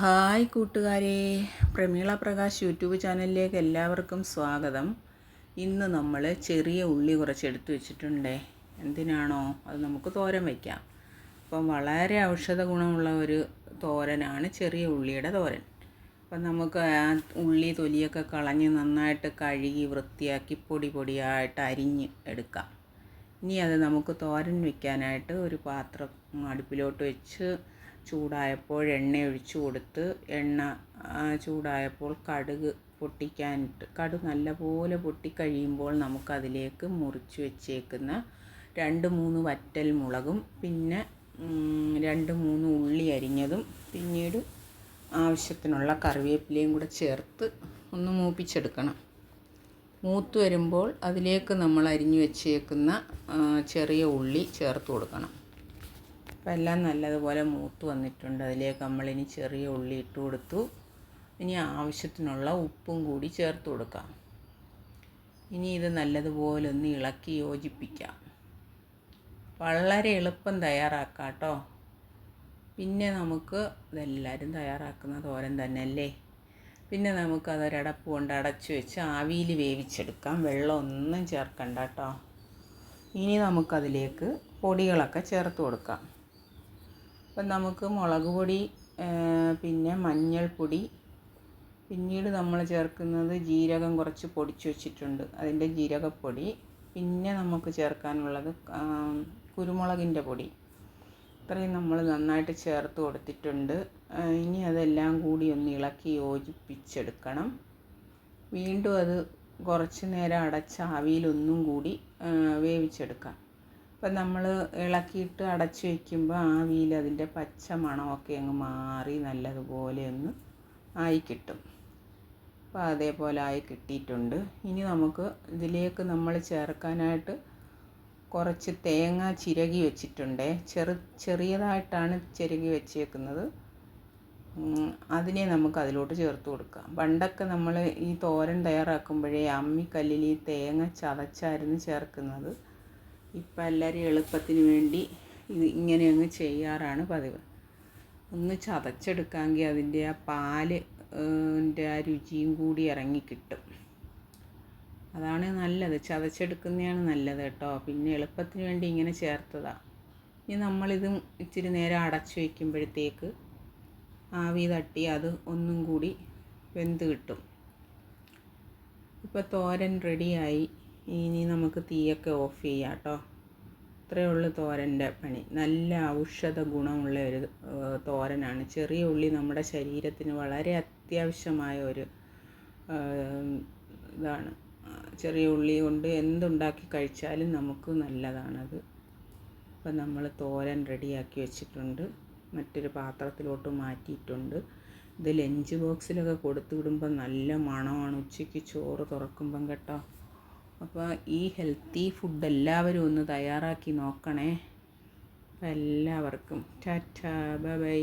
Hi കൂട്ടുകാരെ. Prameela Prakash YouTube ചാനലിലേക്ക് എല്ലാവർക്കും സ്വാഗതം. ഇന്ന് നമ്മൾ ചെറിയ ഉള്ളി കുറച്ച് എടുത്തു വെച്ചിട്ടുണ്ടേ. എന്തിനാണോ? അത് നമുക്ക് തോരൻ വയ്ക്കാം അപ്പം വളരെ ഔഷധ ഗുണമുള്ള ഒരു തോരനാണ് ചെറിയ ഉള്ളിയുടെ തോരൻ. അപ്പം നമുക്ക് ആ ഉള്ളി തൊലിയൊക്കെ കളഞ്ഞ് നന്നായിട്ട് കഴുകി വൃത്തിയാക്കി പൊടി പൊടിയായിട്ട് അരിഞ്ഞ് എടുക്കാം. ഇനി അത് നമുക്ക് തോരൻ വയ്ക്കാനായിട്ട് ഒരു പാത്രം അടുപ്പിലോട്ട് വെച്ച് ചൂടായപ്പോൾ എണ്ണ ഒഴിച്ച് കൊടുത്ത് എണ്ണ ചൂടായപ്പോൾ കടുക് പൊട്ടിക്കാനിട്ട് കടുക് നല്ലപോലെ പൊട്ടിക്കഴിയുമ്പോൾ നമുക്കതിലേക്ക് മുറിച്ച് വെച്ചേക്കുന്ന രണ്ട് മൂന്ന് വറ്റൽ മുളകും പിന്നെ രണ്ട് മൂന്ന് ഉള്ളി അരിഞ്ഞതും പിന്നീട് ആവശ്യത്തിനുള്ള കറിവേപ്പിലയും കൂടെ ചേർത്ത് ഒന്ന് മൂപ്പിച്ചെടുക്കണം. മൂത്ത് വരുമ്പോൾ അതിലേക്ക് നമ്മൾ അരിഞ്ഞു വെച്ചേക്കുന്ന ചെറിയ ഉള്ളി ചേർത്ത് കൊടുക്കണം. അപ്പോൾ എല്ലാം നല്ലതുപോലെ മൂത്ത് വന്നിട്ടുണ്ട്. അതിലേക്ക് നമ്മളിനി ചെറിയ ഉള്ളി ഇട്ട് കൊടുത്തു. ഇനി ആവശ്യത്തിനുള്ള ഉപ്പും കൂടി ചേർത്ത് കൊടുക്കാം. ഇനി ഇത് നല്ലതുപോലെ ഒന്ന് ഇളക്കി യോജിപ്പിക്കാം. വളരെ എളുപ്പം തയ്യാറാക്കാം കേട്ടോ. പിന്നെ നമുക്ക് ഇതെല്ലാവരും തയ്യാറാക്കുന്ന തോരൻ തന്നെയല്ലേ? പിന്നെ നമുക്ക് അതൊരടപ്പ് കൊണ്ട് അടച്ചു വെച്ച് ആവിയിൽ വേവിച്ചെടുക്കാം. വെള്ളം ഒന്നും ചേർക്കണ്ട കേട്ടോ. ഇനി നമുക്കതിലേക്ക് പൊടികളൊക്കെ ചേർത്ത് കൊടുക്കാം. അപ്പം നമുക്ക് മുളക് പൊടി പിന്നെ മഞ്ഞൾപ്പൊടി. പിന്നീട് നമ്മൾ ചേർക്കുന്നത് ജീരകം കുറച്ച് പൊടിച്ച് വെച്ചിട്ടുണ്ട്. അതിന്റെ ജീരകപ്പൊടി. പിന്നെ നമുക്ക് ചേർക്കാനുള്ളത് കുരുമുളകിന്റെ പൊടി. ഇത്രയും നമ്മൾ നന്നായിട്ട് ചേർത്ത് കൊടുത്തിട്ടുണ്ട്. ഇനി അതെല്ലാം കൂടി ഒന്ന് ഇളക്കി യോജിപ്പിച്ചെടുക്കണം. വീണ്ടും അത് കുറച്ച് നേരം അടച്ച ആവിയിലൊന്നും കൂടി വേവിച്ചെടുക്കാം. അപ്പം നമ്മൾ ഇളക്കിയിട്ട് അടച്ച് വയ്ക്കുമ്പോൾ ആവിയിൽ അതിന്റെ പച്ച മണമൊക്കെ അങ്ങ് മാറി നല്ലതുപോലെ ഒന്ന് ആയി കിട്ടും. അപ്പോൾ അതേപോലെ ആയി കിട്ടിയിട്ടുണ്ട്. ഇനി നമുക്ക് ഇതിലേക്ക് നമ്മൾ ചേർക്കാനായിട്ട് കുറച്ച് തേങ്ങ ചിരകി വെച്ചിട്ടുണ്ട്. ചെറു ചെറിയതായിട്ടാണ് ചിരകി വെച്ചേക്കുന്നത്. അതിനെ നമുക്ക് അതിലോട്ട് ചേർത്ത് കൊടുക്കാം. പണ്ടൊക്കെ നമ്മൾ ഈ തോരൻ തയ്യാറാക്കുമ്പോഴേ അമ്മിക്കല്ലിൽ ഈ തേങ്ങ ചതച്ചായിരുന്നു ചേർക്കുന്നത്. ഇപ്പം എല്ലാവരും എളുപ്പത്തിന് വേണ്ടി ഇത് ഇങ്ങനെ അങ്ങ് ചെയ്യാറാണ് പതിവ്. ഒന്ന് ചതച്ചെടുക്കാമെങ്കിൽ അതിന്റെ ആ പാൽ ആ രുചിയും കൂടി ഇറങ്ങി കിട്ടും അതാണ് നല്ലത്. ചതച്ചെടുക്കുന്നതാണ് നല്ലത് കേട്ടോ. പിന്നെ എളുപ്പത്തിന് വേണ്ടി ഇങ്ങനെ ചേർത്തതാണ് ഇനി നമ്മളിത് ഇച്ചിരി നേരം അടച്ചു വയ്ക്കുമ്പോഴത്തേക്ക് ആവി തട്ടി അത് ഒന്നും കൂടി വെന്ത് കിട്ടും. ഇപ്പോൾ തോരൻ റെഡിയായി ഇനി നമുക്ക് തീയൊക്കെ ഓഫ് ചെയ്യാം കേട്ടോ. ഇത്രയേ ഉള്ളൂ തോരന്റെ പണി. നല്ല ഔഷധ ഗുണമുള്ള ഒരു തോരനാണ്. ചെറിയ ഉള്ളി നമ്മുടെ ശരീരത്തിന് വളരെ അത്യാവശ്യമായ ഒരു ഇതാണ്. ചെറിയ ഉള്ളി കൊണ്ട് എന്തുണ്ടാക്കി കഴിച്ചാലും നമുക്ക് നല്ലതാണത് അപ്പം നമ്മൾ തോരൻ റെഡിയാക്കി വെച്ചിട്ടുണ്ട്. മറ്റൊരു പാത്രത്തിലോട്ട് മാറ്റിയിട്ടുണ്ട്. ഇത് ലഞ്ച് ബോക്സിലൊക്കെ കൊടുത്തു വിടുമ്പോൾ നല്ല മണമാണ്. ഉച്ചയ്ക്ക് ചോറ് തുറക്കുമ്പം കേട്ടോ. അപ്പോൾ ഈ ഹെൽത്തി ഫുഡ് എല്ലാവരും ഒന്ന് തയ്യാറാക്കി നോക്കണേ. എല്ലാവർക്കും ടാറ്റാ ബൈ.